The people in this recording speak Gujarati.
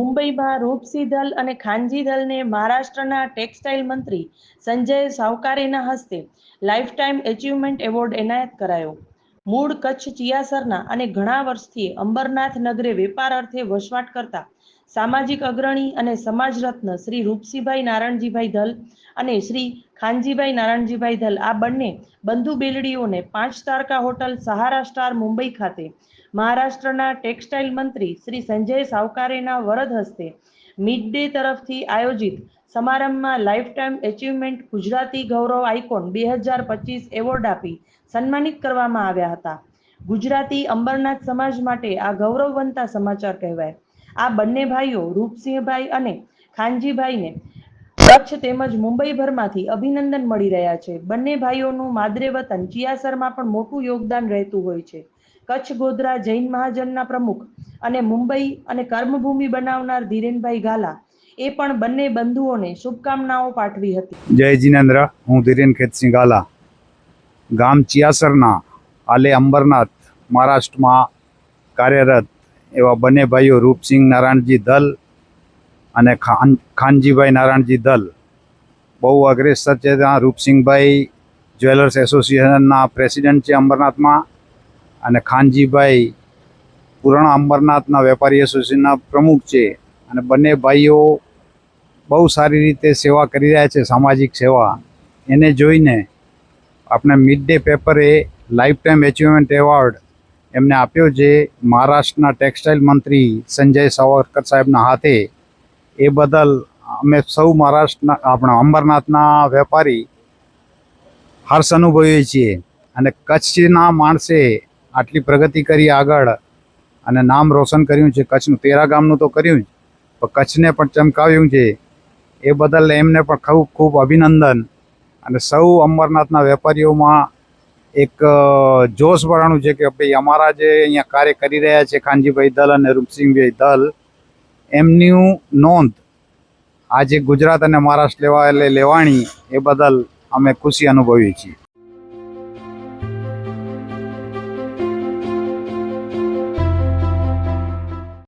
મુંબઈમાં રૂપસી દલ અને ખાનજી દલને મહારાષ્ટ્રના ટેક્સટાઇલ મંત્રી સંજય સાવકારેના હસ્તે લાઇફટાઇમ એચિવમેન્ટ એવોર્ડ એનાયત કરાયો. મૂળ કચ્છ ચિયાસરના અને ઘણા વર્ષથી અંબરનાથ નગરે વેપાર અર્થે વસવાટ કરતા સામાજિક અગ્રણી અને સમાજ રત્ન શ્રી રૂપસીભાઈ નારાયણજીભાઈ ધલ અને શ્રી ખાનજીભાઈ નારાયણજીભાઈ ધલ. આ બંને બંધુ બેલડીઓને પાંચ તારકા હોટલ સહારા સ્ટાર મુંબઈ ખાતે મહારાષ્ટ્રના ટેક્સટાઇલ મંત્રી શ્રી સંજય સાવકારેના વરદ હસ્તે મિડ ડે તરફથી આયોજિત સમારંભમાં lifetime achievement Gujarati Gaurav icon બે હજાર પચીસ એવોર્ડ આપી સન્માનિત કરવામાં આવ્યા હતા. ગુજરાતી અંબરનાથ સમાજ માટે આ ગૌરવવંતા સમાચાર કહેવાય. આ બંને ભાઈઓ રૂપસિંહભાઈ અને ખાનજીભાઈને કચ્છ તેમજ મુંબઈભરમાંથી અભિનંદન મળી રહ્યા છે. બંને ભાઈઓનું માદરે વતન ચિયાસરમાં પણ મોટું યોગદાન રહેતું હોય છે. કચ્છ ગોધરા જૈન મહાજનના પ્રમુખ અને મુંબઈ અને કર્મભૂમિ બનાવનાર ધીરેનભાઈ ગાલા એ પણ બંને બંધુઓને શુભકામનાઓ પાઠવી હતી. જય જીનેન્દ્ર, હું ધીરેન ખેતસિંહ ગાલા. ગામ ચિયાસરના, આલે અંબરનાથ, મહારાષ્ટ્રમાં કાર્યરત એવા બંને ભાઈઓ રૂપસિંહ નારાયણજી દલ અને ખાન ખાનજીભાઈ નારાયણજી દલ. બહુ અગ્રેસર છે ત્યાં રૂપસિંહભાઈ જ્વેલર્સ એસોસિએશનના પ્રેસિડેન્ટ છે અંબરનાથમાં અને ખાનજીભાઈ પુરાણા અંબરનાથના વેપારી એસોસિએશનના પ્રમુખ છે અને બંને ભાઈઓ બહુ સારી રીતે સેવા કરી રહ્યા છે, સામાજિક સેવા. એને જોઈને આપણે મિડ ડે પેપરે લાઈફ ટાઈમ એચિવમેન્ટ એવોર્ડ એમને આપ્યો જે મહારાષ્ટ્રના ટેક્સટાઇલ મંત્રી સંજય સાવરકર સાહેબના હાથે એ બદલ અમે સૌ મહારાષ્ટ્રના, આપણા અંબરનાથના વેપારી હર્ષ અનુભવીએ છીએ અને કચ્છના માણસે આટલી પ્રગતિ કરી આગળ અને નામ રોશન કર્યું છે. કચ્છનું તેરા ગામનું તો કર્યું જ, પણ કચ્છને પણ ચમકાવ્યું છે. એ બદલ એમને પણ ખૂબ ખૂબ અભિનંદન અને સૌ અંબરનાથના વેપારીઓમાં એક જોશ ભરાણું છે કે ભાઈ અમારા જે અહીંયા કાર્ય કરી રહ્યા છે ખાનજીભાઈ દલ અને રૂપસિંહભાઈ દલ, એમની નોંધ આજે ગુજરાત અને મહારાષ્ટ્ર લેવા એટલે લેવાણી એ બદલ અમે ખુશી અનુભવીએ છીએ.